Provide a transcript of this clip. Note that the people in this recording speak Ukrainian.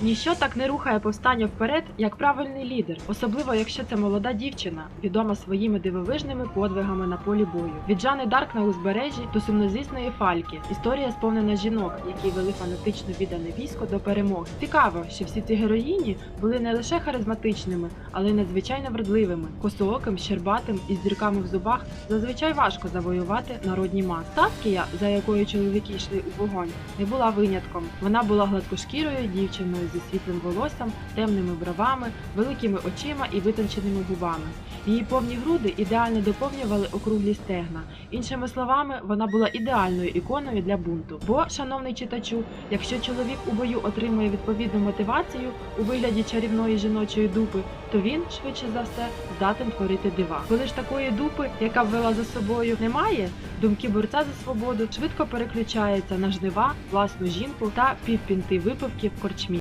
Ніщо так не рухає повстання вперед, як правильний лідер, особливо якщо це молода дівчина, відома своїми дивовижними подвигами на полі бою. Від Жани Дарк на узбережжі до сумнозвісної Фальки. Історія сповнена жінок, які вели фанатично віддане військо до перемоги. Цікаво, що всі ці героїні були не лише харизматичними, але й надзвичайно вродливими, косооким, щербатим і з дірками в зубах зазвичай важко завоювати народні маси. Таскія, за якою чоловіки йшли у вогонь, не була винятком. Вона була гладкошкірою дівчиною зі світлим волоссям, темними бровами, великими очима і витонченими губами. Її повні груди ідеально доповнювали округлі стегна. Іншими словами, вона була ідеальною іконою для бунту. Бо, шановний читачу, якщо чоловік у бою отримує відповідну мотивацію у вигляді чарівної жіночої дупи, то він швидше за все здатен творити дива. Коли ж такої дупи, яка ввела за собою, немає, думки борця за свободу швидко переключаються на жнива, власну жінку та півпінти випивки в корчмі.